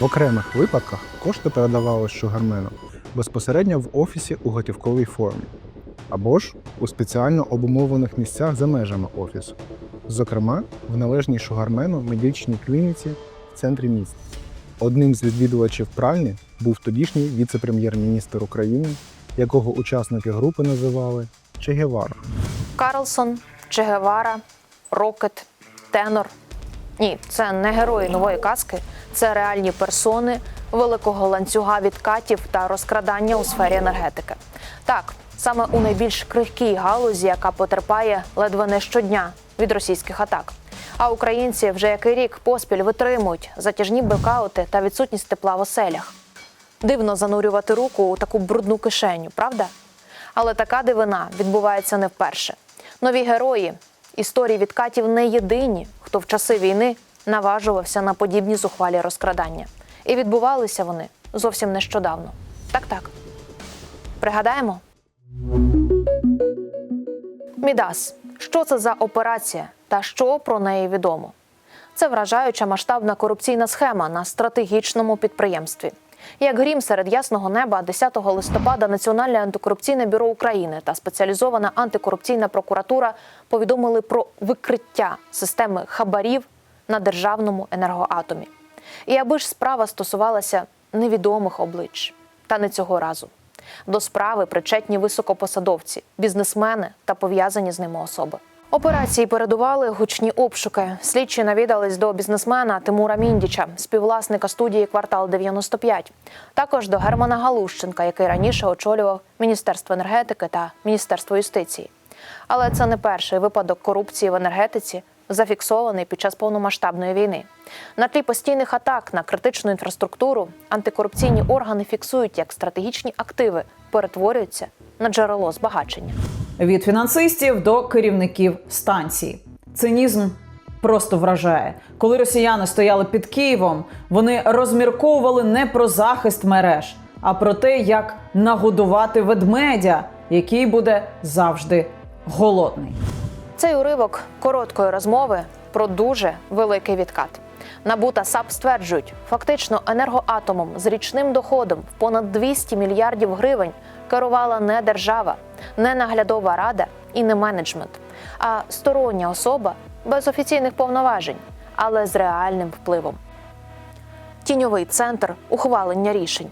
В окремих випадках кошти передавали шугармену безпосередньо в офісі у готівковій формі або ж у спеціально обумовлених місцях за межами офісу, зокрема в належній шугармену медичній клініці в центрі міста. Одним з відвідувачів пральні був тодішній віце-прем'єр-міністр України, якого учасники групи називали Че Гевара. Карлсон, Че Гевара, Рокет, Тенор. Ні, це не герої нової казки, це реальні персони великого ланцюга відкатів та розкрадання у сфері енергетики. Так, саме у найбільш крихкій галузі, яка потерпає ледве не щодня від російських атак. А українці вже який рік поспіль витримують затяжні блекаути та відсутність тепла в оселях. Дивно занурювати руку у таку брудну кишеню, правда? Але така дивина відбувається не вперше. Нові герої історії відкатів не єдині, хто в часи війни наважувався на подібні зухвалі розкрадання. І відбувалися вони зовсім нещодавно. Так, так. Пригадаємо. Мідас. Що це за операція та що про неї відомо? Це вражаюча масштабна корупційна схема на стратегічному підприємстві. Як грім серед ясного неба 10 листопада Національне антикорупційне бюро України та спеціалізована антикорупційна прокуратура повідомили про викриття системи хабарів на державному енергоатомі. І аби ж справа стосувалася невідомих облич, та не цього разу. До справи причетні високопосадовці, бізнесмени та пов'язані з ними особи. Операції передували гучні обшуки. Слідчі навідались до бізнесмена Тимура Міндіча, співвласника студії Квартал 95. Також до Германа Галущенка, який раніше очолював Міністерство енергетики та Міністерство юстиції. Але це не перший випадок корупції в енергетиці, зафіксований під час повномасштабної війни. На тлі постійних атак на критичну інфраструктуру антикорупційні органи фіксують, як стратегічні активи перетворюються на джерело збагачення. Від фінансистів до керівників станцій. Цинізм просто вражає. Коли росіяни стояли під Києвом, вони розмірковували не про захист мереж, а про те, як нагодувати ведмедя, який буде завжди голодний. Цей уривок короткої розмови про дуже великий відкат. НАБУ та САП стверджують, фактично енергоатомом з річним доходом в понад 200 мільярдів гривень керувала не держава, не наглядова рада і не менеджмент, а стороння особа без офіційних повноважень, але з реальним впливом. Тіньовий центр ухвалення рішень.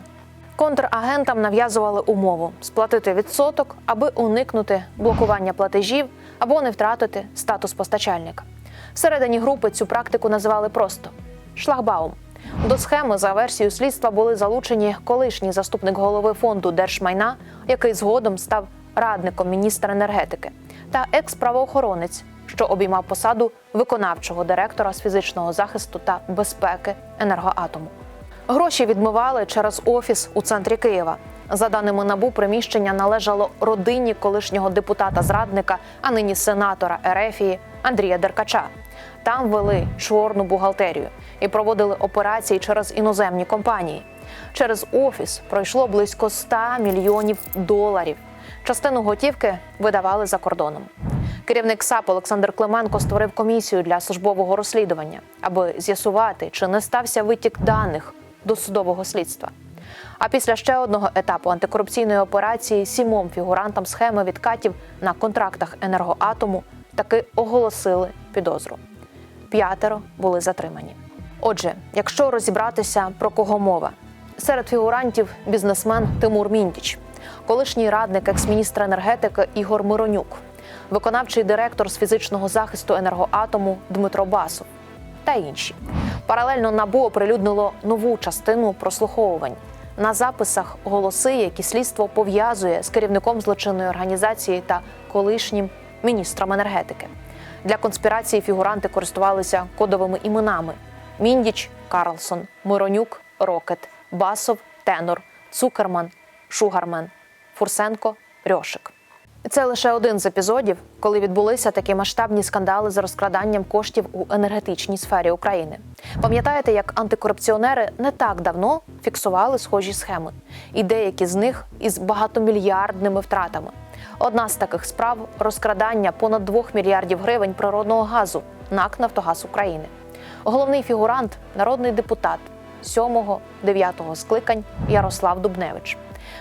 Контрагентам нав'язували умову сплатити відсоток, аби уникнути блокування платежів або не втратити статус постачальника. Всередині групи цю практику називали просто шлагбаум. До схеми за версією слідства були залучені колишній заступник голови фонду держмайна, який згодом став радником міністра енергетики, та екс-правоохоронець, що обіймав посаду виконавчого директора з фізичного захисту та безпеки енергоатому. Гроші відмивали через офіс у центрі Києва. За даними набу, приміщення належало родині колишнього депутата-зрадника, а нині сенатора Ерефії Андрія Деркача. Там вели чорну бухгалтерію і проводили операції через іноземні компанії. Через офіс пройшло близько 100 мільйонів доларів. Частину готівки видавали за кордоном. Керівник САП Олександр Клименко створив комісію для службового розслідування, аби з'ясувати, чи не стався витік даних до судового слідства. А після ще одного етапу антикорупційної операції сімом фігурантам схеми відкатів на контрактах енергоатому таки оголосили підозру. П'ятеро були затримані. Отже, якщо розібратися про кого мова, серед фігурантів бізнесмен Тимур Міндіч, колишній радник екс-міністра енергетики Ігор Миронюк, виконавчий директор з фізичного захисту енергоатому Дмитро Басов та інші. Паралельно НАБУ оприлюднило нову частину прослуховувань. На записах голоси, які слідство пов'язує з керівником злочинної організації та колишнім міністром енергетики. Для конспірації фігуранти користувалися кодовими іменами: Міндіч, Карлсон, Миронюк, Рокет, Басов, Тенор, Цукерман, Шугармен, Фурсенко, Рьошик. Це лише один з епізодів, коли відбулися такі масштабні скандали з розкраданням коштів у енергетичній сфері України. Пам'ятаєте, як антикорупціонери не так давно фіксували схожі схеми, і деякі з них із багатомільярдними втратами. Одна з таких справ розкрадання понад 2 мільярдів гривень природного газу НАК Нафтогаз України. Головний фігурант, народний депутат, 7-9 скликань Ярослав Дубневич.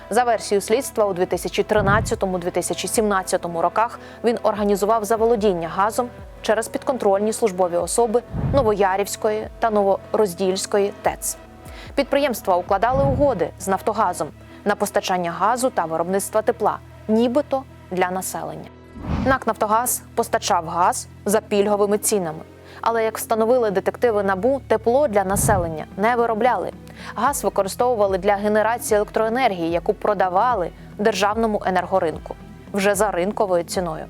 За версією слідства, у 2013-2017 роках він організував заволодіння газом через підконтрольні службові особи Новоярівської та Новороздільської ТЕЦ. Підприємства укладали угоди з Нафтогазом на постачання газу та виробництва тепла, нібито для населення. НАК Нафтогаз постачав газ за пільговими цінами. Але як встановили детективи набу, тепло для населення не виробляли. Газ використовували для генерації електроенергії, яку продавали державному енергоринку вже за ринковою ціною.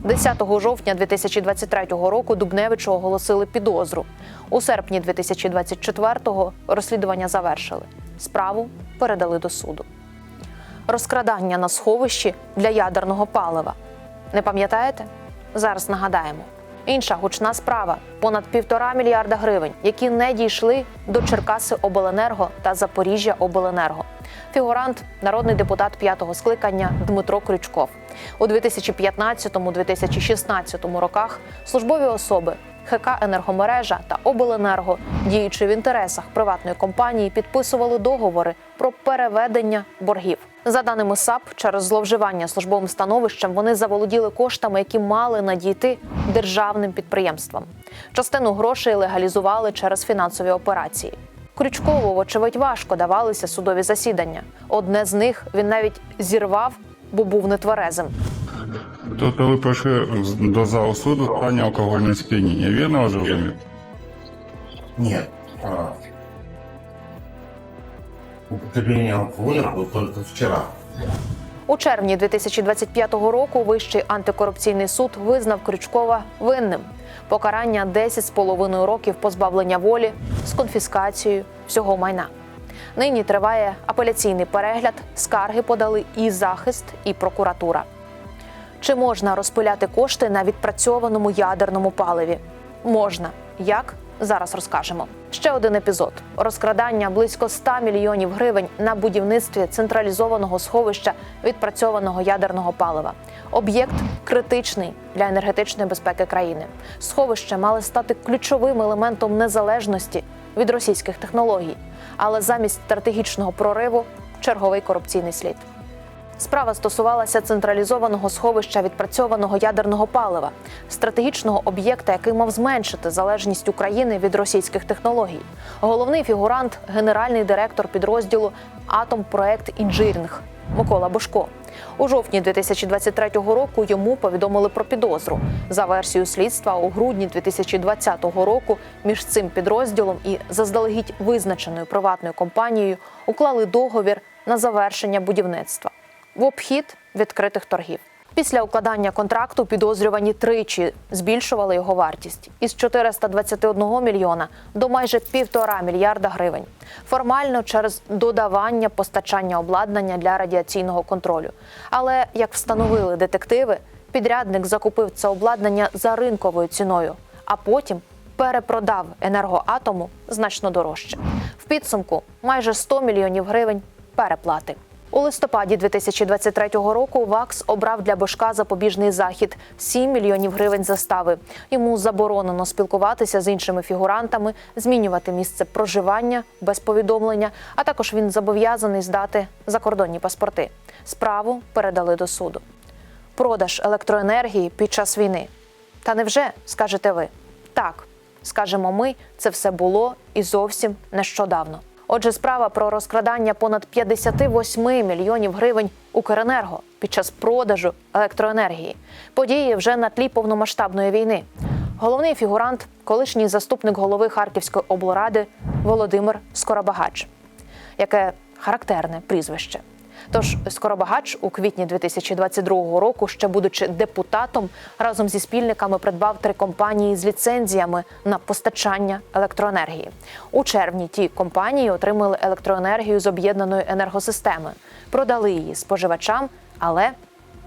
10 жовтня 2023 року Дубневичу оголосили підозру. У серпні 2024-го розслідування завершили. Справу передали до суду. Розкрадання на сховищі для ядерного палива. Не пам'ятаєте? Зараз нагадаємо. Інша гучна справа понад півтора мільярда гривень, які не дійшли до Черкаси Обленерго та Запоріжжя Обленерго. Фігурант, народний депутат п'ятого скликання Дмитро Крючков. У 2015-2016 роках службові особи ХК Енергомережа та Обленерго, діючи в інтересах приватної компанії, підписували договори про переведення боргів. За даними САП, через зловживання службовим становищем вони заволоділи коштами, які мали надійти державним підприємствам. Частину грошей легалізували через фінансові операції. Крючкову, вочевидь, важко давалися судові засідання. Одне з них він навіть зірвав, бо був нетверезим. Тобто ви прийшли до залу суду в плані алкогольного сп'яніння, вірно? Нет. А, употребление алкоголя было только вчера. У червні 2025 року Вищий антикорупційний суд визнав Крючкова винним. Покарання 10,5 років позбавлення волі з конфіскацією всього майна. Нині триває апеляційний перегляд. Скарги подали і захист, і прокуратура. Чи можна розпиляти кошти на відпрацьованому ядерному паливі? Можна. Як? Зараз розкажемо. Ще один епізод: розкрадання близько 100 мільйонів гривень на будівництві централізованого сховища відпрацьованого ядерного палива. Об'єкт критичний для енергетичної безпеки країни. Сховище мали стати ключовим елементом незалежності від російських технологій, але замість стратегічного прориву черговий корупційний слід. Справа стосувалася централізованого сховища відпрацьованого ядерного палива, стратегічного об'єкта, який мав зменшити залежність України від російських технологій. Головний фігурант, генеральний директор підрозділу Атомпроект Інжирінг Микола Бошко. У жовтні 2023 року йому повідомили про підозру. За версією слідства, у грудні 2020 року між цим підрозділом і заздалегідь визначеною приватною компанією уклали договір на завершення будівництва в обхід відкритих торгів. Після укладання контракту підозрювані тричі збільшували його вартість із 421 мільйона до майже півтора мільярда гривень. Формально через додавання постачання обладнання для радіаційного контролю. Але як встановили детективи, підрядник закупив це обладнання за ринковою ціною, а потім перепродав енергоатому значно дорожче. В підсумку майже 100 мільйонів гривень переплати. У листопаді 2023 року ВАКС обрав для Бошка запобіжний захід 7 мільйонів гривень застави. Йому заборонено спілкуватися з іншими фігурантами, змінювати місце проживання без повідомлення. А також він зобов'язаний здати закордонні паспорти. Справу передали до суду. Продаж електроенергії під час війни. Та невже скажете ви? Так, скажемо ми, це все було і зовсім нещодавно. Отже, справа про розкрадання понад 58 мільйонів гривень Укренерго під час продажу електроенергії. Події вже на тлі повномасштабної війни. Головний фігурант, колишній заступник голови Харківської облради Володимир Скоробагач, яке характерне прізвище. Тож Скоробагач у квітні 2022 року, ще будучи депутатом, разом зі спільниками придбав три компанії з ліцензіями на постачання електроенергії. У червні ті компанії отримали електроенергію з об'єднаної енергосистеми, продали її споживачам, але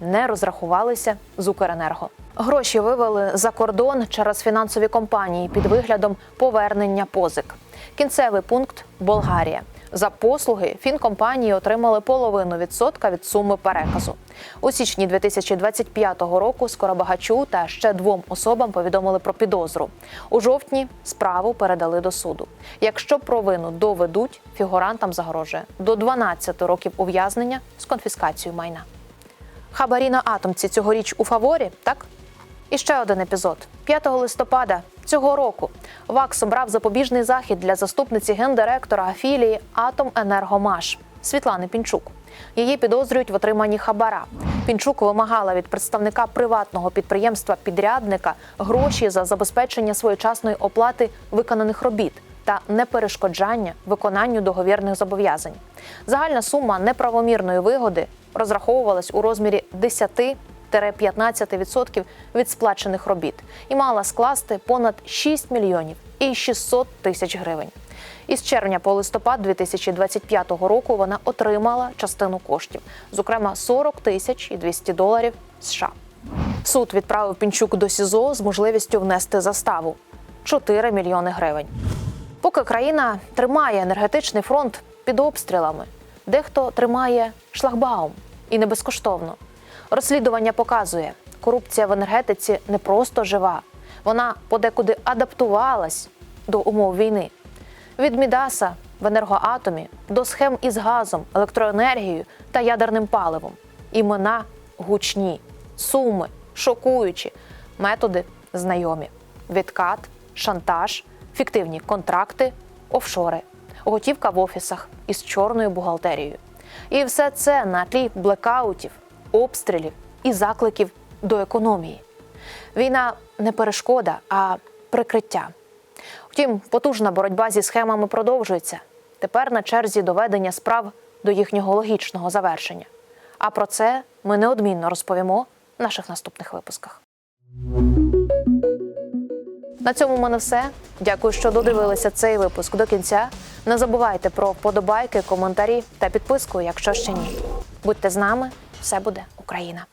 не розрахувалися з Укренерго. Гроші вивели за кордон через фінансові компанії під виглядом повернення позик. Кінцевий пункт Болгарія. За послуги фінкомпанії отримали половину відсотка від суми переказу. У січні 2025 року Скоробагачу та ще двом особам повідомили про підозру. У жовтні справу передали до суду. Якщо провину доведуть, фігурантам загрожує до 12 років ув'язнення з конфіскацією майна. Хабарі на атомці цьогоріч у фаворі, так? І ще один епізод. 5 листопада цього року ВАКС обрав запобіжний захід для заступниці гендиректора філії «Атоменергомаш» Світлани Пінчук. Її підозрюють в отриманні хабара. Пінчук вимагала від представника приватного підприємства підрядника гроші за забезпечення своєчасної оплати виконаних робіт та неперешкоджання виконанню договірних зобов'язань. Загальна сума неправомірної вигоди розраховувалась у розмірі 10 15% від сплачених робіт і мала скласти понад 6 мільйонів і 600 тисяч гривень. Із червня по листопад 2025 року вона отримала частину коштів, зокрема 40 тисяч і 200 доларів США. Суд відправив Пінчук до СІЗО з можливістю внести заставу 4 мільйони гривень. Поки країна тримає енергетичний фронт під обстрілами, дехто тримає шлагбаум і не безкоштовно. Розслідування показує, корупція в енергетиці не просто жива, вона подекуди адаптувалась до умов війни. Від Мідаса в енергоатомі до схем із газом, електроенергією та ядерним паливом. Імена гучні, суми, шокуючі, методи знайомі: відкат, шантаж, фіктивні контракти, офшори, готівка в офісах із чорною бухгалтерією. І все це на тлі блекаутів, обстрілів і закликів до економії. Війна не перешкода, а прикриття. Втім, потужна боротьба зі схемами продовжується. Тепер на черзі доведення справ до їхнього логічного завершення. А про це ми неодмінно розповімо в наших наступних випусках. На цьому в мене все. Дякую, що додивилися цей випуск до кінця. Не забувайте про вподобайки, коментарі та підписку, якщо ще ні. Будьте з нами, все буде Україна!